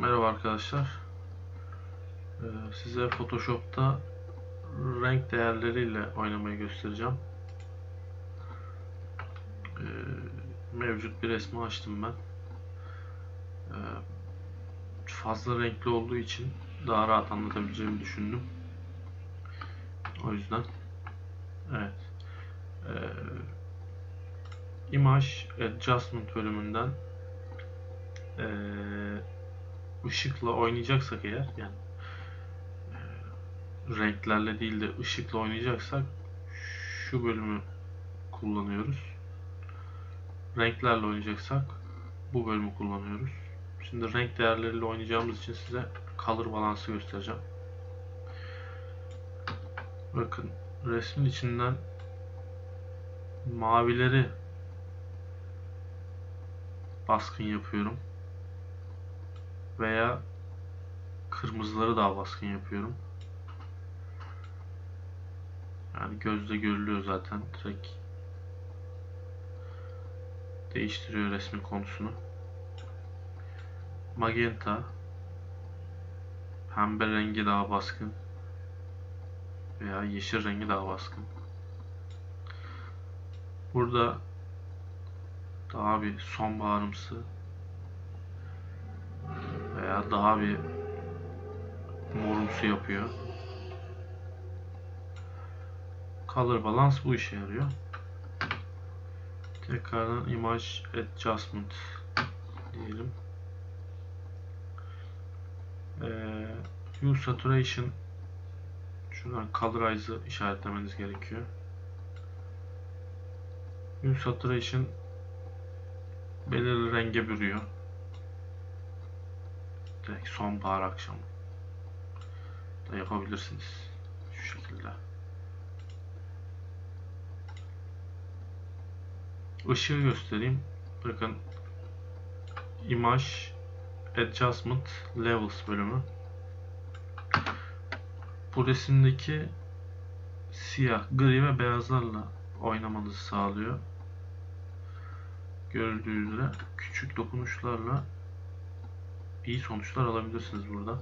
Merhaba arkadaşlar. Ee, size Photoshop'ta renk değerleriyle oynamayı göstereceğim. Ee, mevcut bir resmi açtım ben. Ee, fazla renkli olduğu için daha rahat anlatabileceğimi düşündüm. O yüzden evet. Image Adjustment bölümünden ışıkla oynayacaksak eğer yani e, renklerle değil de ışıkla oynayacaksak şu bölümü kullanıyoruz. Renklerle oynayacaksak bu bölümü kullanıyoruz. Şimdi renk değerleriyle oynayacağımız için size color balansı göstereceğim. Bakın resmin içinden mavileri baskın yapıyorum veya kırmızıları daha baskın yapıyorum. Yani gözle görülüyor zaten direkt değiştiriyor resmin konusunu. Magenta pembe rengi daha baskın veya yeşil rengi daha baskın. Burada daha bir sonbaharımsı daha bir morumsu yapıyor. Color balance bu işe yarıyor. Tekrardan image adjustment diyelim. Ee, hue saturation şuradan colorize'ı işaretlemeniz gerekiyor. Hue saturation belirli renge bürüyor. Direkt sonbahar akşamı da yapabilirsiniz. Şu şekilde. Işığı göstereyim. Bakın Image Adjustment Levels bölümü. Bu resimdeki siyah, gri ve beyazlarla oynamanızı sağlıyor. Görüldüğü üzere küçük dokunuşlarla iyi sonuçlar alabilirsiniz burada.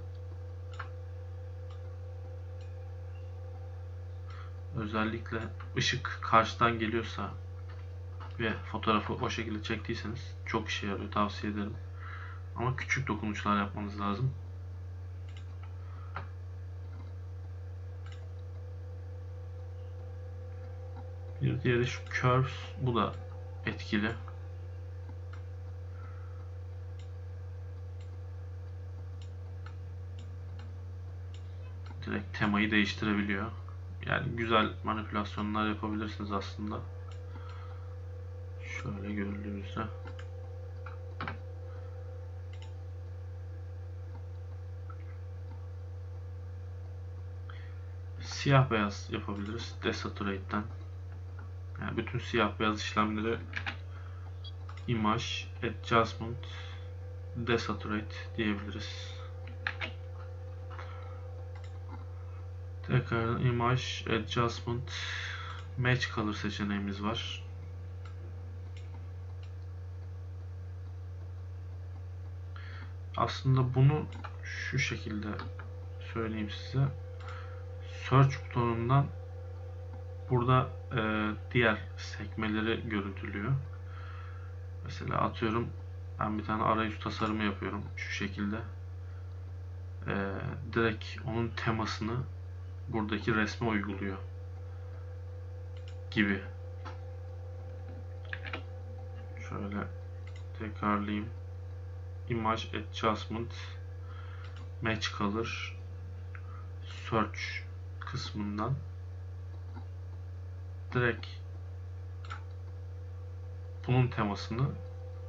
Özellikle ışık karşıdan geliyorsa ve fotoğrafı o şekilde çektiyseniz çok işe yarıyor tavsiye ederim. Ama küçük dokunuşlar yapmanız lazım. Bir diğeri şu curves bu da etkili. Direkt temayı değiştirebiliyor. Yani güzel manipülasyonlar yapabilirsiniz aslında. Şöyle görüldüğünüzde. Siyah beyaz yapabiliriz. Desaturate'den. Yani bütün siyah beyaz işlemleri Image, Adjustment, Desaturate diyebiliriz. Tekrar Image, Adjustment, Match Color seçeneğimiz var. Aslında bunu şu şekilde söyleyeyim size. Search butonundan burada e, diğer sekmeleri görüntülüyor. Mesela atıyorum ben bir tane arayüz tasarımı yapıyorum şu şekilde. E, direkt onun temasını buradaki resme uyguluyor gibi. Şöyle tekrarlayayım. Image Adjustment Match Color Search kısmından direkt bunun temasını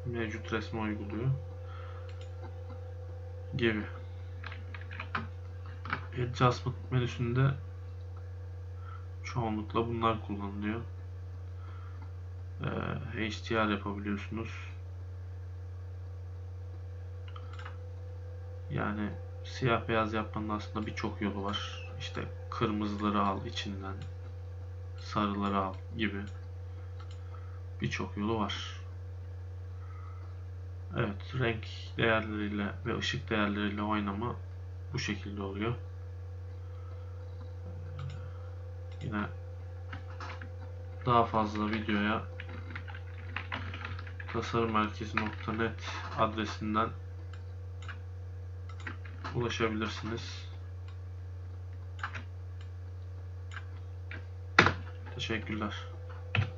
mevcut resme uyguluyor gibi. Adjustment menüsünde çoğunlukla bunlar kullanılıyor. Ee, HDR yapabiliyorsunuz. Yani siyah beyaz yapmanın aslında birçok yolu var. İşte kırmızıları al içinden, sarıları al gibi birçok yolu var. Evet, renk değerleriyle ve ışık değerleriyle oynama bu şekilde oluyor. Yine daha fazla videoya tasarımmerkezi.net adresinden ulaşabilirsiniz. Teşekkürler.